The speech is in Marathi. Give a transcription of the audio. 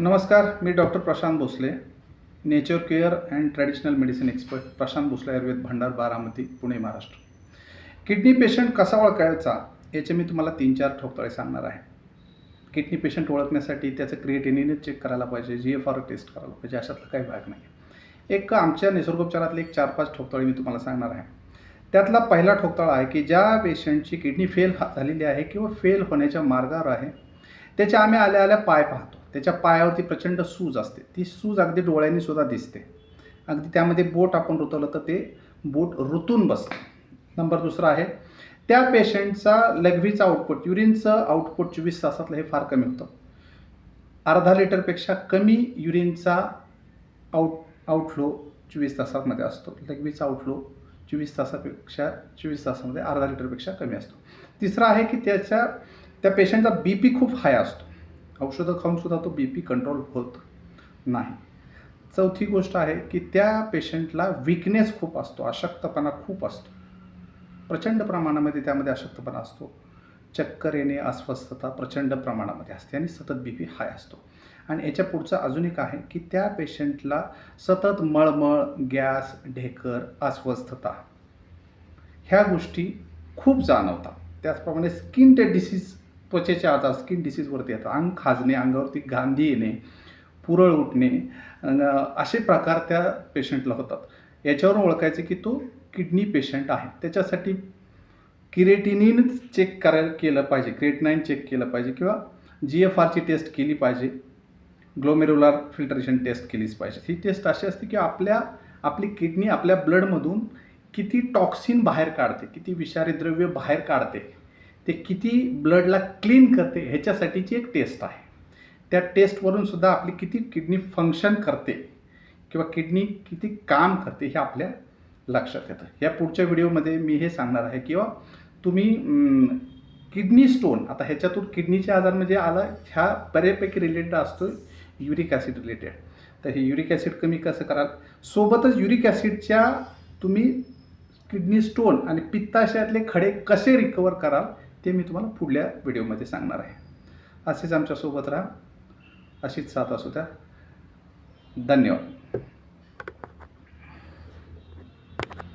नमस्कार मी doctor Prashant Bhosale nature care and traditional medicine expert Prashant Bhosale Ayurved Bhandar Baramati Pune Maharashtra. Kidney patient कसा ओळखायचा याचे मी तुम्हाला तीन चार ठोकताळे सांगणार आहे. किडनी पेशंट ओळखण्यासाठी त्याचं क्रिएटिनिन चेक करायला पाहिजे जी एफ आर टेस्ट करायला पाहिजे अशातला काही भाग नाही. एक आमच्या निसर्गोपचारातले एक चार पाच ठोकताळे मी तुम्हाला सांगणार आहे. त्यातला पहिला ठोकताळा आहे की ज्या पेशंटची किडनी फेल झालेली आहे किंवा फेल होण्याच्या मार्गावर आहे त्याच्या आम्ही आल्या आल्या पाय पाहतो. त्याच्या पायावरती प्रचंड सूज असते. ती सूज अगदी डोळ्यांनी सुद्धा दिसते. अगदी त्यामध्ये बोट आपण रुतवलं तर ते बोट रुतून बसतं. नंबर दुसरा आहे त्या पेशंटचा लघवीचा आउटपुट युरिनचं आउटपुट चोवीस तासातलं हे फार कमी होतं. अर्धा लिटरपेक्षा कमी युरिनचा आउट आउटफ्लो चोवीस तासामध्ये असतो. लघवीचा आउटफ्लो चोवीस तासापेक्षा चोवीस तासामध्ये अर्धा लिटरपेक्षा कमी असतो. तिसरा आहे की त्याच्या त्या पेशंटचा बी पी खूप हाय असतो. औषधं खाऊनसुद्धा तो बी पी कंट्रोल होत नाही. चौथी गोष्ट आहे की त्या पेशंटला विकनेस खूप असतो अशक्तपणा खूप असतो. प्रचंड प्रमाणामध्ये त्यामध्ये अशक्तपणा असतो. चक्कर येणे अस्वस्थता प्रचंड प्रमाणामध्ये असते आणि सतत बी पी हाय असतो. आणि याच्या पुढचं अजून एक आहे की त्या पेशंटला सतत मळमळ गॅस ढेकर अस्वस्थता ह्या गोष्टी खूप जाणवतात. त्याचप्रमाणे स्किन टे डिसीज त्वचेचे आजार स्किन डिसीजवरती येतात अंग खाजणे अंगावरती गांधी येणे पुरळ उठणे असे प्रकार त्या पेशंटला होतात. याच्यावरून ओळखायचं की तो किडनी पेशंट आहे. त्याच्यासाठी किरेटिनिन चेक करायला केलं पाहिजे. क्रिएटिनाईन चेक केलं पाहिजे किंवा जी एफ आरची टेस्ट केली पाहिजे. ग्लोमेरुलर फिल्टरेशन टेस्ट केलीच पाहिजे. ही टेस्ट अशी असते की आपल्या आपली किडनी आपल्या ब्लडमधून किती टॉक्सिन बाहेर काढते किती विषारी द्रव्य बाहेर काढते ते किती ब्लडला क्लीन करते ह्याच्यासाठीची एक टेस्ट आहे. त्या टेस्टवरून सुद्धा आपली किती किडनी फंक्शन करते किंवा किडनी किती काम करते हे आपल्या लक्षात येतं. या पुढच्या व्हिडिओमध्ये मी हे सांगणार आहे किंवा तुम्ही किडनी स्टोन आता ह्याच्यातून किडनीचे आजार म्हणजे आला ह्या बऱ्यापैकी रिलेटेड असतो युरिक ॲसिड रिलेटेड तर हे युरिक ॲसिड कमी कसं कराल? सोबतच युरिक ॲसिडच्या तुम्ही किडनी स्टोन आणि पित्ताशयातले खडे कसे रिकवर कराल ते मी तुम्हाला पुढल्या व्हिडिओमध्ये सांगणार आहे. असेच आमच्यासोबत राहा. अशीच साथ असू द्या. धन्यवाद.